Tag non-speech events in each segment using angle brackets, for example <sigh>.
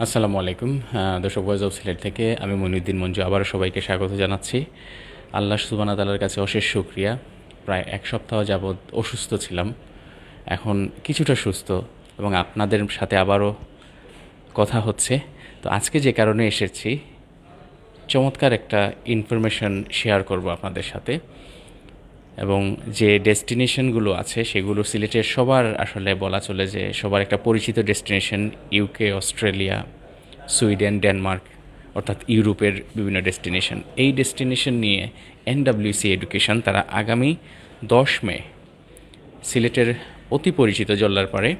আসসালামু আলাইকুম। দর্শক ভয়েস অফ সিলেট থেকে আমি মনিউদ্দিন মঞ্জু আবারও সবাইকে স্বাগত জানাচ্ছি। আল্লাহ সুবানা তালার কাছে অশেষ শুক্রিয়া। প্রায় এক সপ্তাহ যাবৎ অসুস্থ ছিলাম। এখন কিছুটা সুস্থ এবং আপনাদের সাথে আবারও কথা হচ্ছে। তো আজকে যে কারণে এসেছি, চমৎকার একটা ইনফরমেশন শেয়ার করব আপনাদের সাথে। এবং যে ডেস্টিনেশনগুলো আছে, সেগুলো সিলেটের সবার আসলে বলা চলে যে সবার একটা পরিচিত destination UK Australia Sweden Denmark অর্থাৎ ইউরোপের বিভিন্ন ডেস্টিনেশন। এই ডেস্টিনেশন নিয়ে এনডাব্লিউসি এডুকেশন তারা আগামী দশ মে সিলেটের অতি পরিচিত জল্লারপাড়ে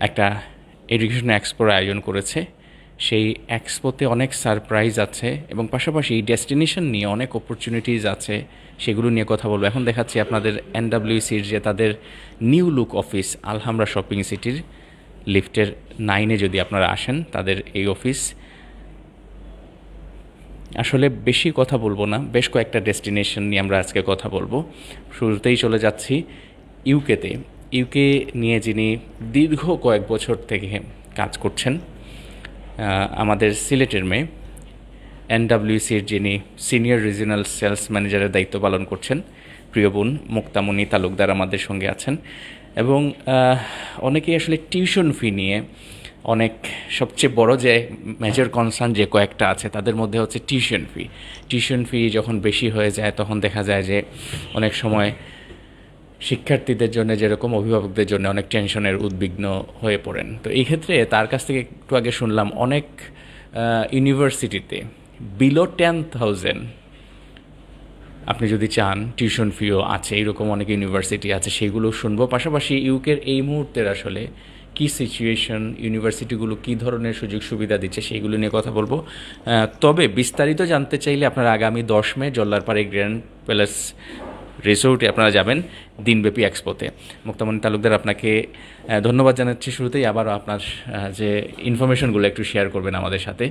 একটা এডুকেশন এক্সপোর আয়োজন করেছে। সেই এক্সপোতে অনেক সারপ্রাইজ আছে এবং পাশাপাশি ডেস্টিনেশন নিয়ে অনেক অপরচুনিটিজ আছে, সেগুলো নিয়ে কথা বলব। এখন দেখাচ্ছি আপনাদের এনডাব্লিউসির যে তাদের new look office Alhamra shopping সিটির লিফটের নাইনে যদি আপনারা আসেন, তাদের এই অফিস আসলে বেশি কথা বলব না, বেশ কয়েকটা ডেস্টিনেশন নিয়ে আমরা আজকে কথা বলব। শুরুতেই চলে যাচ্ছি ইউকেতে ইউকে নিয়ে যিনি দীর্ঘ কয়েক বছর থেকে কাজ করছেন আমাদের সিলেটের মেয়ে এনডাব্লিউসির যিনি সিনিয়র রিজিনাল সেলস ম্যানেজারের দায়িত্ব পালন করছেন, প্রিয় বোন মুক্তামণি তালুকদার আমাদের সঙ্গে আছেন। এবং অনেকেই আসলে টিউশন ফি নিয়ে অনেক, সবচেয়ে বড় যে মেজর কনসার্ন যে কয়েকটা আছে, তাদের মধ্যে হচ্ছে টিউশন ফি টিউশন ফি যখন বেশি হয়ে যায়, তখন দেখা যায় যে অনেক সময় শিক্ষার্থীদের জন্য, যেরকম অভিভাবকদের জন্য অনেক টেনশনের উদ্বিগ্ন হয়ে পড়েন। তো এই ক্ষেত্রে তার কাছ থেকে একটু আগে শুনলাম, অনেক ইউনিভার্সিটিতে বিলো টেন থাউজেন্ড, আপনি যদি চান, টিউশন ফিও আছে, এরকম অনেক ইউনিভার্সিটি আছে, সেগুলো শুনব। পাশাপাশি ইউকের এই মুহূর্তের আসলে কি সিচুয়েশন ইউনিভার্সিটিগুলো কি ধরনের সুযোগ সুবিধা দিচ্ছে সেইগুলো নিয়ে কথা বলব। তবে বিস্তারিত জানতে চাইলে আপনারা আগামী দশ মে জল্লারপাড়ে গ্র্যান্ড প্যালেস রিসোর্টে আপনারা যাবেন দিনব্যাপী এক্সপোতে। মুক্তামণি তালুকদার, আপনাকে ধন্যবাদ জানাচ্ছি শুরুতেই। আবারও আপনার যে ইনফরমেশনগুলো একটু শেয়ার করবেন আমাদের সাথে।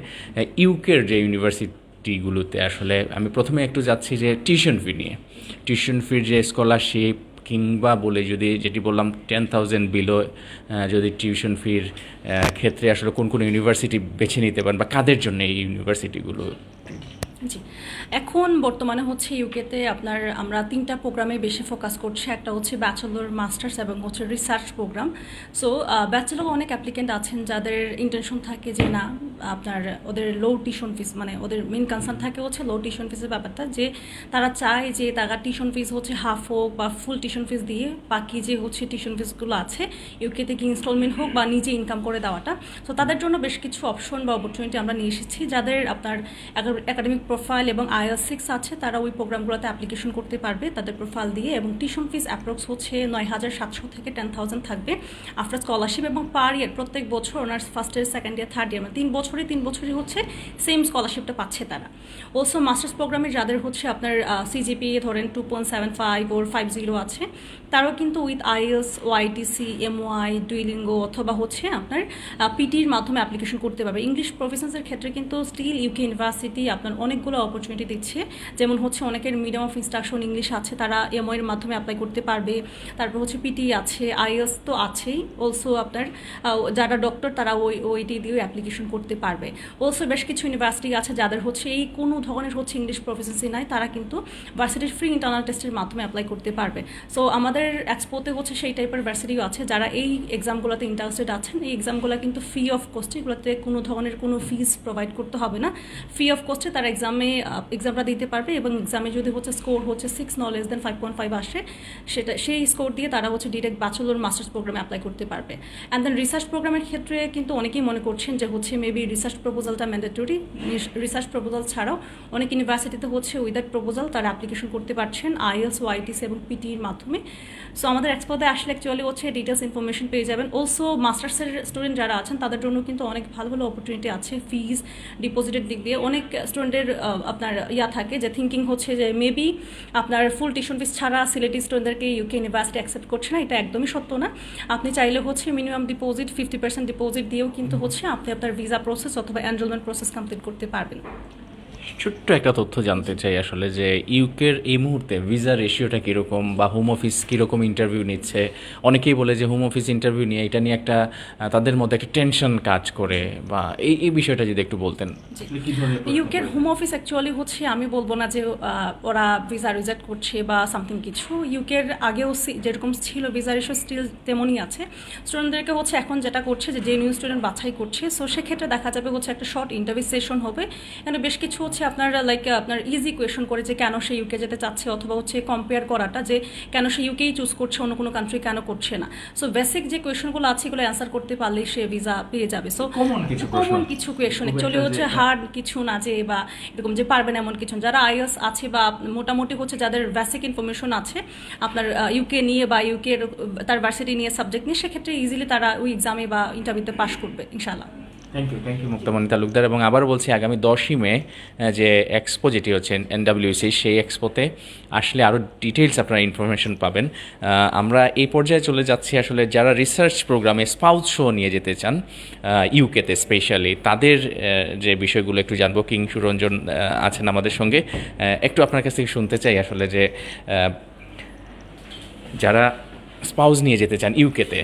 ইউকের যে ইউনিভার্সিটিগুলোতে আসলে আমি প্রথমে একটু যাচ্ছি যে টিউশন ফি নিয়ে। টিউশন ফির যে স্কলারশিপ কিংবা বলে যদি যেটি বললাম টেন থাউজেন্ড বিলো যদি টিউশন ফির ক্ষেত্রে আসলে কোন কোন ইউনিভার্সিটি বেছে নিতে পারেন বা কাদের জন্য এই ইউনিভার্সিটিগুলো জি। এখন বর্তমানে হচ্ছে ইউকেতে আপনার আমরা তিনটা প্রোগ্রামে বেশি ফোকাস করছি। একটা হচ্ছে ব্যাচেলর মাস্টার্স এবং হচ্ছে রিসার্চ প্রোগ্রাম সো ব্যাচেলর অনেক অ্যাপ্লিকেন্ট আছেন যাদের ইন্টেনশন থাকে যে না আপনার ওদের লো টিউশন ফিস মানে ওদের মেন কনসার্ন থাকে হচ্ছে লো টিউশন ফিসের ব্যাপারটা, যে তারা চায় যে তারা টিউশন ফিস হচ্ছে হাফ হোক বা ফুল টিউশন ফিস দিয়ে বাকি যে হচ্ছে টিউশন ফিসগুলো আছে ইউকেতে কি ইনস্টলমেন্ট হোক বা নিজে ইনকাম করে দেওয়াটা। তো তাদের জন্য বেশ কিছু অপশন বা অপরচুনিটি আমরা নিয়ে এসেছি, যাদের আপনার একাডেমিক প্রোফাইল এবং আইএল সিক্স আছে, তারা ওই প্রোগ্রামগুলোতে অ্যাপ্লিকেশন করতে পারবে তাদের প্রোফাইল দিয়ে এবং টিউশন ফিস অ্যাপ্রক্স হচ্ছে নয় হাজার সাতশো থেকে টেন থাউজেন্ড থাকবে আফটার স্কলারশিপ এবং পার ইয়ার প্রত্যেক বছর honours first year second year third year মানে তিন বছরে তিন বছরই হচ্ছে সেম স্কলারশিপটা পাচ্ছে তারা। অলসো মাস্টার্স প্রোগ্রামে যাদের হচ্ছে আপনার সিজিপি ধরেন two point seven five or five zero আছে, তারাও কিন্তু উইথ আইএলস ওয়াইটিসি এমওয়াই ডুইলিঙ্গো অথবা হচ্ছে আপনার পিটির মাধ্যমে অ্যাপ্লিকেশন করতে পারবে। ইংলিশ প্রফেশনসের ক্ষেত্রে কিন্তু স্টিল ইউকে ইউনিভার্সিটি আপনার অনেকগুলো অপরচুনিটি দিচ্ছে। যেমন হচ্ছে অনেকের মিডিয়াম অফ ইনস্ট্রাকশন ইংলিশ আছে, তারা এমও এর মাধ্যমে অ্যাপ্লাই করতে পারবে। তারপর হচ্ছে পিটি আছে আইএলস তো আছেই। অলসো আপনার যারা ডক্টর তারা ওই, ওইটি দিয়েও অ্যাপ্লিকেশন করতে পারবে। অলসো বেশ কিছু ইউনিভার্সিটি আছে যাদের হচ্ছে এই কোনো ধরনের হচ্ছে ইংলিশ প্রফেসেন্সি নাই, তারা কিন্তু ভার্সিটির ফ্রি ইন্টারনাল টেস্টের মাধ্যমে অ্যাপ্লাই করতে পারবে। সো আমাদের এক্সপোতে হচ্ছে সেই টাইপের ভার্সিটিও আছে যারা এই এক্সামগুলোতে ইন্টারেস্টেড আছেন। এই এক্সামগুলো কিন্তু ফ্রি অফ কস্টে এগুলোতে কোনো ধরনের কোনো ফিস প্রোভাইড করতে হবে না। ফ্রি অফ কস্টে তারা এক্সামে এক্সামটা দিতে পারবে এবং এক্সামে যদি হচ্ছে স্কোর হচ্ছে six no less than five point five আসে, সেটা, সেই স্কোর দিয়ে তারা হচ্ছে ডিরেক্ট ব্যাচেলর মাস্টার্স প্রোগ্রামে অ্যাপ্লাই করতে পারবে। অ্যান্ড দেন রিসার্চ প্রোগ্রামের ক্ষেত্রে কিন্তু অনেকেই মনে করছেন যে হচ্ছে মেবি রিসার্চ প্রপোজালটা ম্যান্ডেটরি রিসার্চ প্রপোজাল ছাড়াও অনেক ইউনিভার্সিটিতে হচ্ছে উইদাউট প্রপোজাল তারা অ্যাপ্লিকেশন করতে পারছেন আইএলস ওয়াইটিস এবং পিটির মাধ্যমে। সো আমাদের এক্সপোতে আসলে অ্যাকচুয়ালি হচ্ছে ডিটেলস ইনফরমেশন পেয়ে যাবেন। অলসো মাস্টার্সের স্টুডেন্ট যারা আছেন, তাদের জন্য কিন্তু অনেক ভালো ভালো অপরচুনিটি আছে ফিজ ডিপোজিটের দিক দিয়ে। অনেক স্টুডেন্টের আপনার ইয়া থাকে যে থিঙ্কিং হচ্ছে যে মেবি আপনার ফুল টিউশন ফিস ছাড়া সিলেটি স্টুডেন্টদেরকে ইউকে ইউনিভার্সিটি অ্যাকসেপ্ট করছে না, এটা একদমই সত্য না। আপনি চাইলে হচ্ছে minimum deposit fifty percent deposit দিয়েও কিন্তু হচ্ছে আপনি আপনার ভিসা প্রসেস অথবা এনরোলমেন্ট প্রসেস কমপ্লিট করতে পারবেন ছোট্ট একটা তথ্য জানতে চাই আসলে যে ইউকের এই মুহূর্তে ভিসা রেশিওটা কীরকম বা হোম অফিস কীরকম ইন্টারভিউ নিচ্ছে? অনেকেই বলে যে হোম অফিস ইন্টারভিউ নিয়ে এটা নিয়ে একটা তাদের মধ্যে একটা টেনশন কাজ করে বা এই এই বিষয়টা যদি একটু বলতেন। ইউকের হোম অফিস অ্যাকচুয়ালি হচ্ছে আমি বলব না যে আহ, ওরা ভিসা রিজেক্ট করছে বা সামথিং কিছু। ইউকের আগেও সি- যেরকম ছিল ভিসা রেশিও স্টিল তেমনই আছে। স্টুডেন্টদেরকে হচ্ছে এখন যেটা করছে যে যে নিউ স্টুডেন্ট বাছাই করছে সো সেক্ষেত্রে দেখা যাবে হচ্ছে একটা শর্ট ইন্টারভিউ সেশন হবে। এখানে বেশ কিছু হচ্ছে আপনার লাইক আপনার ইজি কোয়েশন করে যে কেন সে ইউকে যেতে চাচ্ছে অথবা হচ্ছে কম্পেয়ার করাটা যে কেন সে ইউকেই চুজ করছে অন্য কোনো কান্ট্রি কেন করছে না। সো বেসিক যে কোয়েশনগুলো আছে এগুলো অ্যান্সার করতে পারলেই সে ভিসা পেয়ে যাবে। সো। কমন কিছু কোয়েশন অ্যাকচুয়ালি হচ্ছে হার্ড কিছু না যে বা এরকম যে পারবেন এমন কিছু যারা আইএস আছে বা মোটামুটি হচ্ছে যাদের বেসিক ইনফরমেশন আছে আপনার ইউকে নিয়ে বা ইউকে তার ভার্সিটি নিয়ে সাবজেক্ট নিয়ে সেক্ষেত্রে ইজিলি তারা ওই এক্সামে বা ইন্টারভিউতে পাশ করবে ইনশাল্লাহ thank you thank you Muktamoni Talukdar এবং আবার বলছি আগামী দশই মে যে এক্সপো যেটি হচ্ছে এনডাব্লিউসি সেই এক্সপোতে আসলে আরও ডিটেলস আপনারা ইনফরমেশন পাবেন। আমরা এই পর্যায়ে চলে যাচ্ছি আসলে যারা রিসার্চ প্রোগ্রামে স্পাউস শো নিয়ে যেতে চান ইউকেতে স্পেশালি তাদের যে বিষয়গুলো একটু জানব। কিং সুরঞ্জন আছেন আমাদের সঙ্গে। একটু আপনার কাছ থেকে শুনতে চাই আসলে যে যারা স্পাউস নিয়ে যেতে চান ইউকেতে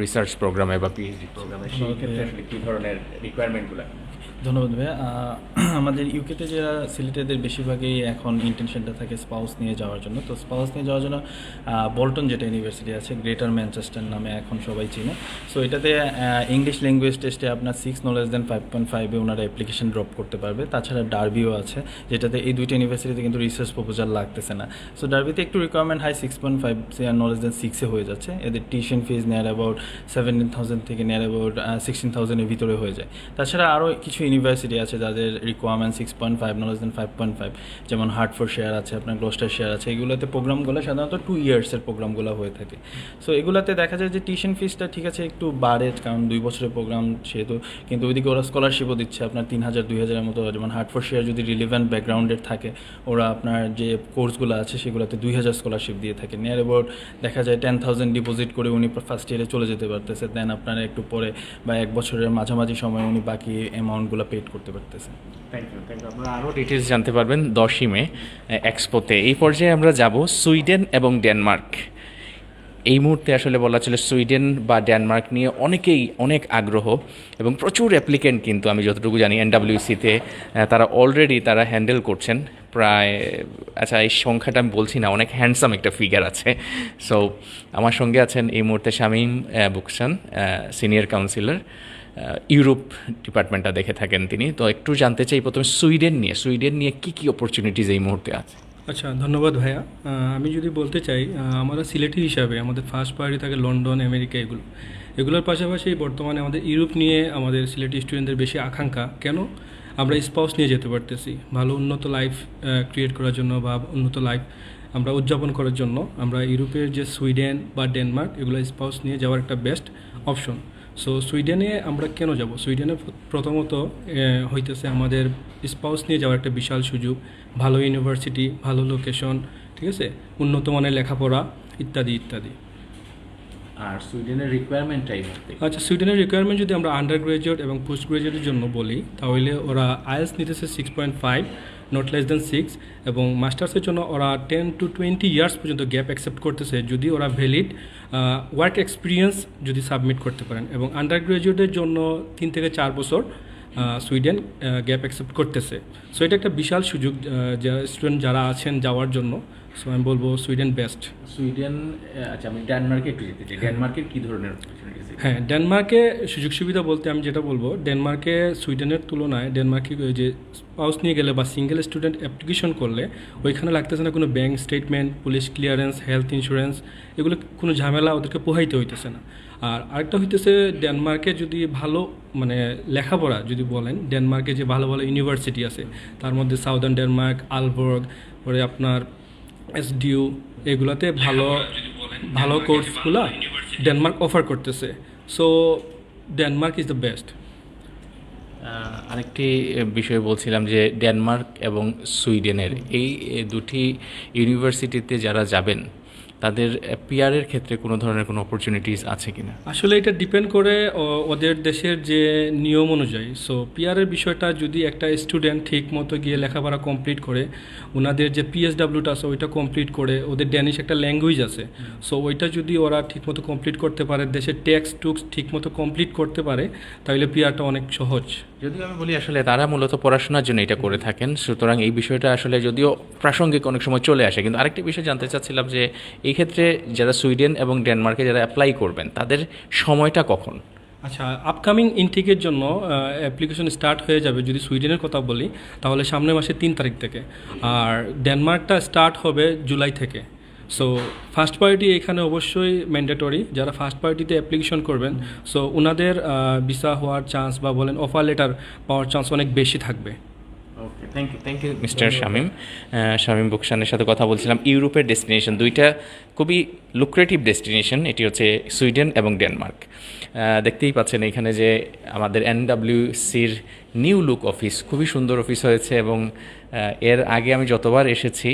রিসার্চ প্রোগ্রামে বা পিএইচডি প্রোগ্রামে সেই ক্ষেত্রে আসলে কী ধরনের রিকোয়ারমেন্টগুলো ধন্যবাদ ভাইয়া। <clears throat> আমাদের ইউকেতে যারা সিলেটেদের বেশিরভাগই এখন ইন্টেনশনটা থাকে স্পাউস নিয়ে যাওয়ার জন্য। তো স্পাউস নিয়ে যাওয়ার জন্য বল্টন যেটা ইউনিভার্সিটি আছে গ্রেটার ম্যানচেস্টার নামে এখন সবাই চিনে। সো এটাতে ইংলিশ ল্যাঙ্গুয়েজ টেস্টে আপনার six no less than five point ফাইভে ওনারা অ্যাপ্লিকেশন ড্রপ করতে পারবে। তাছাড়া ডার্বিও আছে, যেটাতে এই দুইটা ইউনিভার্সিটিতে কিন্তু রিসার্চ প্রপোজাল লাগতেছে না। সো ডার্বিতে একটু requirement high six point five no less than সিক্সে হয়ে যাচ্ছে। এদের tuition fees near about seventeen thousand থেকে নেয়ার অ্যাবাউট সিক্সটিন থাউজেন্ডের ভিতরে হয়ে যায়। তাছাড়া আরও কিছু ইউনিভার্সিটি আছে যাদের requirement six point five no less than five point five যেমন হার্টফোর্ড শেয়ার আছে, আপনার গ্লোস্টার শেয়ার আছে, এগুলোতে প্রোগ্রামগুলো সাধারণত টু ইয়ার্সের প্রোগ্রামগুলো হয়ে থাকে। সো এগুলোতে দেখা যায় যে টিউশন ফিসটা ঠিক আছে একটু বাড়ে, কারণ দুই বছরের প্রোগ্রাম সেহেতু, কিন্তু ওইদিকে ওরা স্কলারশিপও দিচ্ছে, আপনার তিন হাজার, দুই হাজারের মতো, যেমন হার্টফোর্ড শেয়ার যদি রিলিভেন্ট ব্যাকগ্রাউন্ডের থাকে, ওরা আপনার যে কোর্সগুলো আছে সেগুলোতে দুই হাজার স্কলারশিপ দিয়ে থাকে। নিয়ার অ্যাবাউট দেখা যায় টেন থাউজেন্ড ডিপোজিট করে উনি ফার্স্ট ইয়ারে চলে যেতে পারতেছে দেন আপনারা একটু পরে বা এক বছরের মাঝামাঝি সময় উনি বাকি অ্যামাউন্টগুলো পেড করতে পারতেছে। থ্যাংক ইউ থ্যাংক ইউ আপনারা আরও ডিটেলস জানতে পারবেন দশই মে এক্সপোতে এই পর্যায়ে আমরা যাব সুইডেন এবং ডেনমার্ক। এই মুহূর্তে আসলে বলা চলে সুইডেন বা ডেনমার্ক নিয়ে অনেকেই অনেক আগ্রহ এবং প্রচুর অ্যাপ্লিকেন্ট কিন্তু আমি যতটুকু জানি এনডাব্লিউসিতে তারা অলরেডি তারা হ্যান্ডেল করছেন। প্রায় আচ্ছা এই সংখ্যাটা আমি বলছি না, অনেক হ্যান্ডসাম একটা ফিগার আছে। সো আমার সঙ্গে আছেন এই মুহূর্তে Shamim Buksan senior counsellor Europe ডিপার্টমেন্টটা দেখে থাকেন তিনি। তো একটু জানতে চাই প্রথমে সুইডেন নিয়ে। সুইডেন নিয়ে কী কী অপরচুনিটিজ এই মুহূর্তে আছে? আচ্ছা ধন্যবাদ ভাইয়া। আমি যদি বলতে চাই আমরা সিলেটি হিসাবে, আমাদের ফার্স্ট প্রায়োরিটি থাকে লন্ডন, আমেরিকা এগুলো। এগুলোর পাশাপাশি বর্তমানে আমাদের ইউরোপ নিয়ে আমাদের সিলেটি স্টুডেন্টদের বেশি আকাঙ্ক্ষা। কেন? আমরা স্পাউস নিয়ে যেতে পারতেছি। ভালো উন্নত লাইফ ক্রিয়েট করার জন্য বা উন্নত লাইফ আমরা উদযাপন করার জন্য আমরা ইউরোপের যে সুইডেন বা ডেনমার্ক, এগুলো স্পাউস নিয়ে যাওয়ার একটা বেস্ট অপশন সো সুইডেনে আমরা কেন যাব? সুইডেনে প্রথমত হইতেছে আমাদের স্পাউস নিয়ে যাওয়ার একটা বিশাল সুযোগ। ভালো ইউনিভার্সিটি ভালো লোকেশন ঠিক আছে? উন্নত মানের লেখাপড়া ইত্যাদি ইত্যাদি। আর সুইডেনের রিকোয়ারমেন্টটাই আচ্ছা সুইডেনের রিকোয়ারমেন্ট যদি আমরা আন্ডার গ্রাজুয়েট এবং পোস্ট গ্রাজুয়েটের জন্য বলি তাহলে ওরা আইএলস নিতেছে six point five not less than six এবং মাস্টার্সের জন্য ওরা টেন টু টোয়েন্টি ইয়ার্স পর্যন্ত গ্যাপ অ্যাকসেপ্ট করতেছে যদি ওরা ভ্যালিড ওয়ার্ক এক্সপিরিয়েন্স যদি সাবমিট করতে পারেন। এবং আন্ডার গ্রাজুয়েটের জন্য তিন থেকে চার বছর সুইডেন গ্যাপ অ্যাকসেপ্ট করতেছে। সো এটা একটা বিশাল সুযোগ স্টুডেন্ট যারা আছেন যাওয়ার জন্য। সো আমি বলব সুইডেন বেস্ট সুইডেন আচ্ছা আমি ডেনমার্কে একটু যেতে চাই। ডেনমার্কের কী ধরনের হ্যাঁ ডেনমার্কে সুযোগ সুবিধা বলতে আমি যেটা বলব ডেনমার্কে সুইডেনের তুলনায় ডেনমার্কে ওই যে স্পাউস নিয়ে গেলে বা সিঙ্গেল স্টুডেন্ট অ্যাপ্লিকেশন করলে ওইখানে লাগতেছে না কোনো bank statement police clearance health insurance এগুলো কোনো ঝামেলা ওদেরকে পোহাইতে হইতেছে না। আর আরেকটা হইতেছে ডেনমার্কে যদি ভালো মানে লেখাপড়া যদি বলেন ডেনমার্কে যে ভালো ভালো ইউনিভার্সিটি আছে তার মধ্যে সাউদার্ন ডেনমার্ক আলবর্গ পরে আপনার এসডিউ এগুলাতে ভালো ভালো কোর্সগুলা ডেনমার্ক অফার করতেছে। So Denmark is the best আরেকটি বিষয় বলছিলাম যে ডেনমার্ক এবং সুইডেনের এই দুটি ইউনিভার্সিটিতে যারা যাবেন তাদের পিয়ারের ক্ষেত্রে কোনো ধরনের কোনো অপরচুনিটিস আছে কিনা? আসলে এটা ডিপেন্ড করে ওদের দেশের যে নিয়ম অনুযায়ী। সো পিআরের বিষয়টা যদি একটা স্টুডেন্ট ঠিক মতো গিয়ে লেখাপড়া কমপ্লিট করে ওনাদের যে পিএসডাব্লিউটা আছে, ওইটা কমপ্লিট করে, ওদের ড্যানিশ একটা ল্যাঙ্গুয়েজ আছে। সো ওইটা যদি ওরা ঠিকমতো কমপ্লিট করতে পারে, দেশের ট্যাক্স টুক্স ঠিকমতো কমপ্লিট করতে পারে, তাহলে পিআরটা অনেক সহজ। যদিও আমি বলি আসলে তারা মূলত পড়াশোনার জন্য এটা করে থাকেন, সুতরাং এই বিষয়টা আসলে যদিও প্রাসঙ্গিক অনেক সময় চলে আসে, কিন্তু আরেকটি বিষয় জানতে চাচ্ছিলাম যে এই ক্ষেত্রে যারা সুইডেন এবং ডেনমার্কে যারা অ্যাপ্লাই করবেন, তাদের সময়টা কখন? আচ্ছা আপকামিং ইনটেকের জন্য অ্যাপ্লিকেশন স্টার্ট হয়ে যাবে যদি সুইডেনের কথা বলি, তাহলে সামনের মাসের তিন তারিখ থেকে। আর ডেনমার্কটা স্টার্ট হবে জুলাই থেকে। সো ফার্স্ট পার্টি এখানে অবশ্যই ম্যান্ডেটরি যারা ফার্স্ট পার্টিতে অ্যাপ্লিকেশন করবেন সো ওনাদের ভিসা হওয়ার চান্স বা বলেন অফার লেটার পাওয়ার চান্স অনেক বেশি থাকবে। Okay thank you thank you mister Shamim Shamim বুকসানের সাথে কথা বলছিলাম। ইউরোপের ডেস্টিনেশন দুইটা খুবই লুক্রেটিভ ডেস্টিনেশন এটি হচ্ছে সুইডেন এবং ডেনমার্ক। দেখতেই পাচ্ছেন এখানে যে আমাদের এনডাব্লিউসির নিউ লুক অফিস খুবই সুন্দর অফিস হয়েছে এবং এর আগে আমি যতবার এসেছি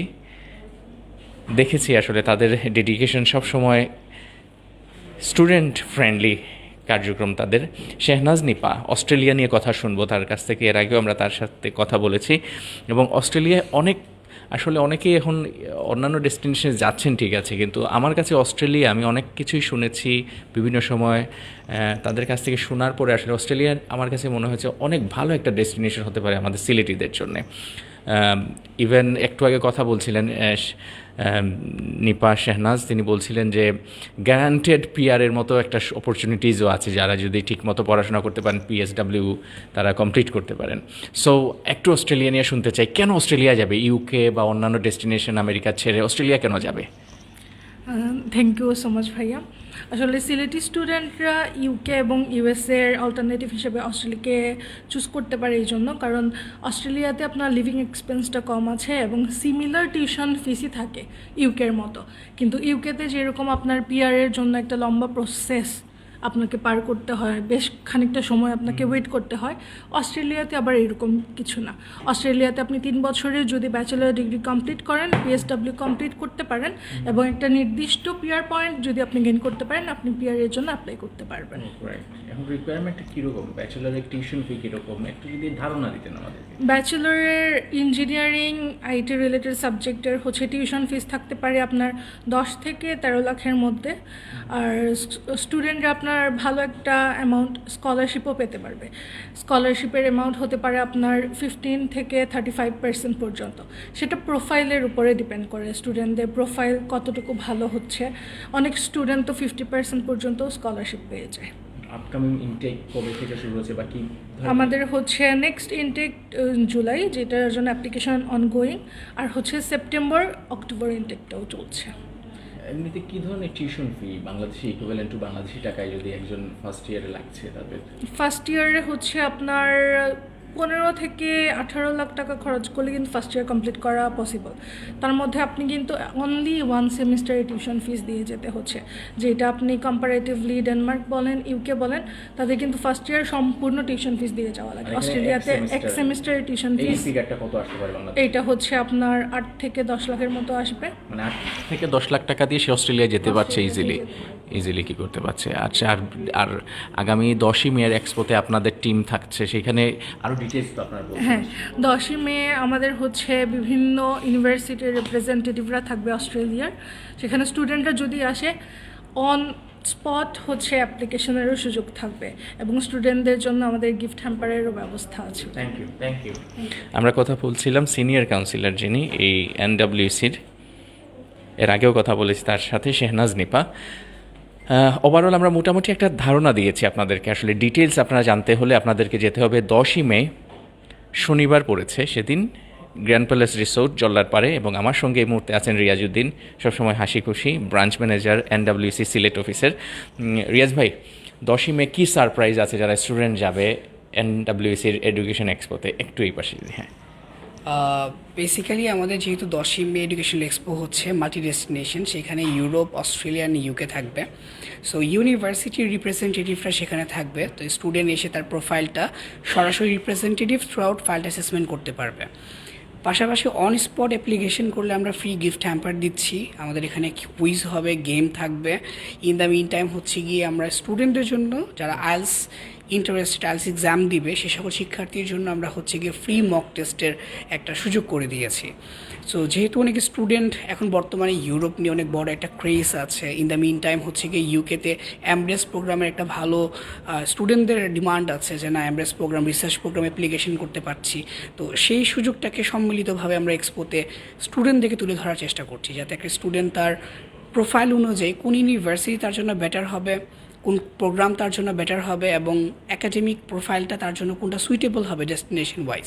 দেখেছি আসলে তাদের ডেডিকেশন সবসময় স্টুডেন্ট ফ্রেন্ডলি কার্যক্রম তাদের। শেহনাজ নিপা, অস্ট্রেলিয়া নিয়ে কথা শুনব তার কাছ থেকে, এর আগেও আমরা তার সাথে কথা বলেছি। এবং অস্ট্রেলিয়ায় অনেক, আসলে অনেকেই এখন অন্যান্য ডেস্টিনেশনে যাচ্ছেন, ঠিক আছে, কিন্তু আমার কাছে অস্ট্রেলিয়া, আমি অনেক কিছুই শুনেছি বিভিন্ন সময় তাদের কাছ থেকে শোনার পরে আসলে অস্ট্রেলিয়া আমার কাছে মনে হয়েছে অনেক ভালো একটা ডেস্টিনেশন হতে পারে আমাদের সিলেটিদের জন্যে। ইভেন একটু আগে কথা বলছিলেন নিপা শেহনাজ, তিনি বলছিলেন যে গ্যারান্টেড পিআরের মতো একটা অপরচুনিটিজও আছে যারা যদি ঠিকমতো পড়াশোনা করতে পারেন পিএসডাব্লিউ তারা কমপ্লিট করতে পারেন। সো একটু অস্ট্রেলিয়া নিয়ে শুনতে চাই। কেন অস্ট্রেলিয়া যাবে? ইউকে বা অন্যান্য ডেস্টিনেশন আমেরিকা ছেড়ে অস্ট্রেলিয়া কেন যাবে? থ্যাংক ইউ সো মাচ ভাইয়া। আসলে সিলেটি স্টুডেন্টরা ইউকে এবং ইউএসএর এর অল্টারনেটিভ হিসেবে অস্ট্রেলিয়াকে চুজ করতে পারে এই জন্য, কারণ অস্ট্রেলিয়াতে আপনার লিভিং এক্সপেন্সটা কম আছে এবং সিমিলার টিউশন ফিসই থাকে ইউকের মতো। কিন্তু ইউকেতে যেরকম আপনার পিআরের জন্য একটা লম্বা প্রসেস আপনাকে পার করতে হয় বেশ খানিকটা সময় আপনাকে ওয়েট করতে হয়। অস্ট্রেলিয়াতে আবার এরকম কিছু না। অস্ট্রেলিয়াতে আপনি তিন বছরে যদি ব্যাচেলর ডিগ্রি কমপ্লিট করেন পিএসডাব্লিউ কমপ্লিট করতে পারেন এবং একটা নির্দিষ্ট পিয়ার পয়েন্ট যদি আপনি গেইন করতে পারেন আপনি পিআর এর জন্য অ্যাপ্লাই করতে পারবেন। এখন রিকোয়ারমেন্টটা কীরকম? ব্যাচেলারের টিউশন ফি কীরকম? একটু যদি ধারণা দিতেন আমাদেরকে। ব্যাচেলরের ইঞ্জিনিয়ারিং আইটি রিলেটেড সাবজেক্টের হচ্ছে টিউশন ফিস থাকতে পারে আপনার দশ থেকে তেরো লাখের মধ্যে। আর স্টুডেন্টরা আপনার ভালো একটা অ্যামাউন্ট স্কলারশিপও পেতে পারবে। স্কলারশিপের অ্যামাউন্ট হতে পারে আপনার ফিফটিন থেকে থার্টি ফাইভ পার্সেন্ট পর্যন্ত। সেটা প্রোফাইলের উপরে ডিপেন্ড করে। স্টুডেন্টদের প্রোফাইল কতটুকু ভালো হচ্ছে। অনেক স্টুডেন্ট তো ফিফটি পার্সেন্ট পর্যন্ত স্কলারশিপ পেয়ে যায়। আপকামিং ইনটেক কবে থেকে শুরু হচ্ছে বা কি আমাদের হচ্ছে নেক্সট ইনটেক জুলাই যেটার জন্য অ্যাপ্লিকেশন অনগোয়িং আর হচ্ছে সেপ্টেম্বর অক্টোবর ইনটেকটাও চলছে। এমনিতে কি ধরনের tuition fee Bangladeshi equivalent to Bangladeshi টাকায় যদি একজন ফার্স্ট ইয়ারে লাগছে তাদের? ফার্স্ট ইয়ারে হচ্ছে আপনার পনেরো থেকে আঠারো লাখ টাকা খরচ করলে কিন্তু ফার্স্ট ইয়ার কমপ্লিট করা পসিবল তার মধ্যে আপনি কিন্তু অনলি ওয়ান সেমিস্টারে টিউশন ফিস দিয়ে যেতে হচ্ছে। যেটা আপনি কম্পারেটিভলি ডেনমার্ক বলেন ইউকে বলেন তাদের কিন্তু ফার্স্ট ইয়ার সম্পূর্ণ টিউশন ফিস দিয়ে যাওয়া লাগে। অস্ট্রেলিয়াতে এক সেমিস্টারের টিউশন ফিস ফিগারটা কত আসতে পারে বাংলাদেশ? এইটা হচ্ছে আপনার আট থেকে দশ লাখের মতো আসবে। মানে আট থেকে দশ লাখ টাকা দিয়ে সে অস্ট্রেলিয়া যেতে পারছে ইজিলি ইজিলি কি করতে পারছে। আচ্ছা আর আর আগামী দশই মেয়ের এক্সপোতে আপনাদের টিম থাকছে সেখানে আরও ডিটেলস তো আপনার হ্যাঁ দশই মে আমাদের হচ্ছে বিভিন্ন ইউনিভার্সিটির রিপ্রেজেন্টেটিভরা থাকবে অস্ট্রেলিয়ার। সেখানে স্টুডেন্টরা যদি আসে অন স্পট হচ্ছে অ্যাপ্লিকেশনেরও সুযোগ থাকবে এবং স্টুডেন্টদের জন্য আমাদের গিফট হ্যাম্পারেরও ব্যবস্থা আছে। থ্যাংক ইউ থ্যাংক ইউ আমরা কথা বলছিলাম সিনিয়র কাউন্সিলর যিনি এই এনডাব্লিউসির এর আগেও কথা বলেছি তার সাথে শেহনাজ নিপা। ওভারঅল আমরা মোটামুটি একটা ধারণা দিয়েছি আপনাদেরকে। আসলে ডিটেলস আপনারা জানতে হলে আপনাদেরকে যেতে হবে দশই মে, শনিবার পড়েছে সেদিন গ্র্যান্ড প্যালেস রিসোর্ট জল্লার পারে এবং আমার সঙ্গে এই মুহূর্তে আছেন রিয়াজউদ্দিন, সবসময় হাসি খুশি ব্রাঞ্চ ম্যানেজার এনডাব্লিউসি সিলেট অফিসের রিয়াজ ভাই, দশই মে কী সারপ্রাইজ আছে? যারা স্টুডেন্ট যাবে এনডাব্লিউসির এডুকেশন এক্সপোতে একটু এই পাশে। হ্যাঁ। বেসিক্যালি আমাদের যেহেতু দশই মে এডুকেশন এক্সপো হচ্ছে মাল্টি ডেস্টিনেশন সেখানে ইউরোপ অস্ট্রেলিয়া ইউকে থাকবে। সো ইউনিভার্সিটির রিপ্রেজেন্টেটিভরা সেখানে থাকবে। তো স্টুডেন্ট এসে তার প্রোফাইলটা সরাসরি representative through out file assessment করতে পারবে। পাশাপাশি অন স্পট অ্যাপ্লিকেশন করলে আমরা ফ্রি গিফট হ্যাম্পার দিচ্ছি। আমাদের এখানে কুইজ হবে গেম থাকবে। ইন দ্য মিন টাইম হচ্ছে গিয়ে আমরা স্টুডেন্টদের জন্য যারা আইলস ইন্টারেস্টেড আইলস এক্সাম দিবে, সে সকল শিক্ষার্থীর জন্য আমরা হচ্ছে গিয়ে ফ্রি মক টেস্টের একটা সুযোগ করে দিয়েছি। সো যেহেতু অনেক স্টুডেন্ট এখন বর্তমানে ইউরোপ নিয়ে অনেক বড় একটা ক্রেজ আছে ইন দ্য মিন টাইম হচ্ছে গিয়ে ইউকেতে অ্যামব্রেস প্রোগ্রামের একটা ভালো স্টুডেন্টদের ডিমান্ড আছে যে না embrace program research program application করতে পারছি। তো সেই সুযোগটাকে সম্মিলিতভাবে আমরা এক্সপোতে স্টুডেন্টদেরকে তুলে ধরার চেষ্টা করছি, যাতে একটা স্টুডেন্ট তার প্রোফাইল অনুযায়ী কোন ইউনিভার্সিটি তার জন্য বেটার হবে। কোন প্রোগ্রাম তার জন্য বেটার হবে এবং একাডেমিক প্রোফাইলটা তার জন্য কোনটা সুইটেবল হবে ডেস্টিনেশন ওয়াইজ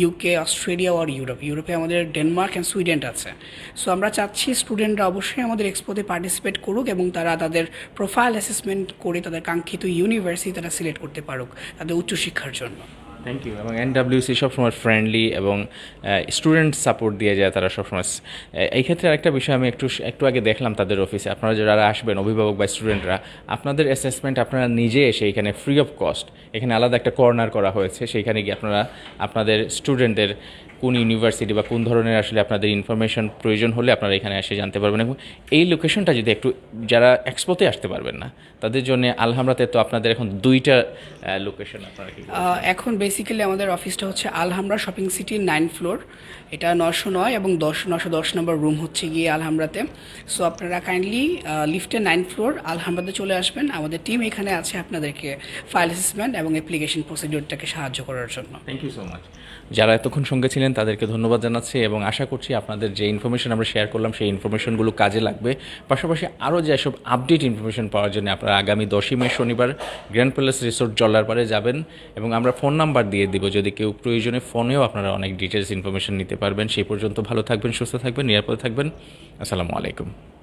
ইউকে অস্ট্রেলিয়া আর ইউরোপ ইউরোপে আমাদের ডেনমার্ক অ্যান্ড সুইডেন্ট আছে। সো আমরা চাচ্ছি স্টুডেন্টরা অবশ্যই আমাদের এক্সপোতে পার্টিসিপেট করুক এবং তারা তাদের প্রোফাইল অ্যাসেসমেন্ট করে তাদের কাঙ্ক্ষিত ইউনিভার্সিটি তারা সিলেক্ট করতে পারুক তাদের উচ্চশিক্ষার জন্য। থ্যাংক ইউ এবং এনডাব্লিউসি সবসময় ফ্রেন্ডলি এবং স্টুডেন্ট সাপোর্ট দিয়ে যায় তারা সবসময়। সময় এই ক্ষেত্রে আরেকটা বিষয় আমি একটু একটু আগে দেখলাম তাদের অফিসে আপনারা যারা আসবেন, অভিভাবক বা স্টুডেন্টরা আপনাদের অ্যাসেসমেন্ট আপনারা নিজে এসে এখানে ফ্রি অফ কস্ট এখানে আলাদা একটা কর্নার করা হয়েছে। সেইখানে গিয়ে আপনারা, আপনাদের স্টুডেন্টদের কোন ইউনিভার্সিটি বা কোন ধরনের আসলে আপনাদের ইনফরমেশন প্রয়োজন হলে আপনারা এখানে এসে জানতে পারবেন এবং এই লোকেশনটা যদি একটু যারা এক্সপোতে আসতে পারবেন না তাদের জন্য আলহামরাতে তো আপনাদের এখন দুইটা লোকেশন আপনারা এখন বেসিক্যালি আমাদের অফিসটা হচ্ছে আলহামরা শপিং সিটির নাইন ফ্লোর এটা নশো নয় এবং দশ নশো দশ নম্বর রুম হচ্ছে গিয়ে আলহামরাতে। সো আপনারা কাইন্ডলি লিফটে নাইন ফ্লোর আলহামরাতে চলে আসবেন। আমাদের টিম এখানে আছে আপনাদেরকে ফাইল অ্যাসেসমেন্ট এবং অ্যাপ্লিকেশন প্রসিডিওরটাকে সাহায্য করার জন্য। থ্যাংক ইউ সো মাচ যারা এতক্ষণ সঙ্গে ছিলেন, তাদেরকে ধন্যবাদ জানাচ্ছি এবং আশা করছি আপনাদের যে ইনফরমেশন আমরা শেয়ার করলাম, সেই ইনফরমেশনগুলো কাজে লাগবে। পাশাপাশি আরও যেসব আপডেট ইনফরমেশন পাওয়ার জন্য আপনারা আগামী দশই মে শনিবার গ্র্যান্ড প্যালেস রিসোর্ট জল্লারপাড়ে যাবেন এবং আমরা ফোন নাম্বার দিয়ে দিব। যদি কেউ প্রয়োজনে ফোনেও আপনারা অনেক ডিটেলস ইনফরমেশন নিতে পারবেন। সেই পর্যন্ত ভালো থাকবেন, সুস্থ থাকবেন, নিরাপদে থাকবেন। আসসালামু আলাইকুম।